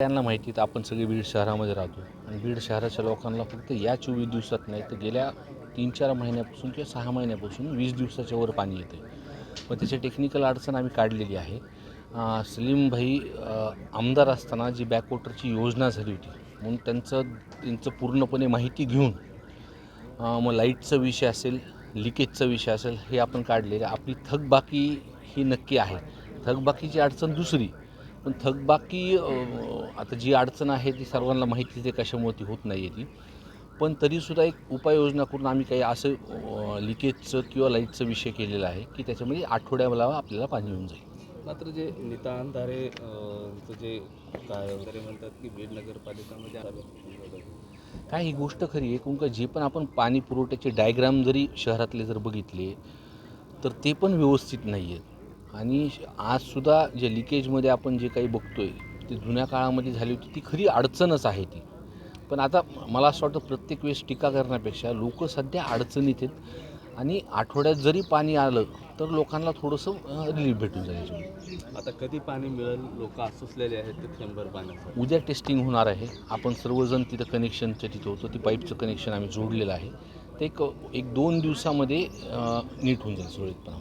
त्यांना माहिती आहे आपण सगळे बीड शहरामध्ये राहतो. आणि बीड शहराच्या लोकांना फक्त या चोवीस दिवसात नाही तर गेल्या तीन चार महिन्यापासून किंवा सहा महिन्यापासून वीस दिवसाच्या वर पाणी येते मग त्याची टेक्निकल अडचण आम्ही काढलेली आहे. अं, सलीम भाई आमदार असताना जी बॅकवॉटरची योजना झाली होती म्हणून त्यांचं त्यांचं पूर्णपणे माहिती घेऊन मग लाईटचा विषय असेल लिकेजचा विषय असेल हे आपण काढलेलं आपली थकबाकी ही नक्की आहे. थकबाकीची अडचण दुसरी पण थकबाकी आता जी अडचण आहे ती सर्वांना माहिती आहे कशामुळे ती होत नाही आहे ती. पण तरीसुद्धा एक उपाययोजना करून आम्ही काही असं लिकेजचं किंवा लाईटचं विषय केलेला आहे की त्याच्यामध्ये आठवड्याला आपल्याला पाणी येऊन जाईल. मात्र जे नितांत धारे अं, चं जे काय वगैरे म्हणतात की बीड नगरपालिकामध्ये काय ही गोष्ट खरी आहे कारण का जे पण आपण पाणी पुरवठ्याचे डायग्राम जरी शहरातले जर बघितले तर ते पण व्यवस्थित नाही आहेत आणि आजसुद्धा जे लिकेजमध्ये आपण जे काही बघतोय ते जुन्या काळामध्ये झाली होती ती खरी अडचणच आहे ती. पण आता मला असं वाटतं प्रत्येक वेळेस टीका करण्यापेक्षा लोक सध्या अडचणीत आहेत आणि आठवड्यात जरी पाणी आलं तर लोकांना थोडंसं रिलीफ भेटून जाईल याच्यामध्ये. आता कधी पाणी मिळेल? लोक असुसलेले आहेत ते थेंबर पाण्यासाठी. उद्या टेस्टिंग होणार आहे. आपण सर्वजण तिथं कनेक्शनच्या तिथं होतं ती पाईपचं कनेक्शन आम्ही जोडलेलं आहे. ते एक एक दोन दिवसामध्ये नीट होऊन जाईल सुरळीतपणा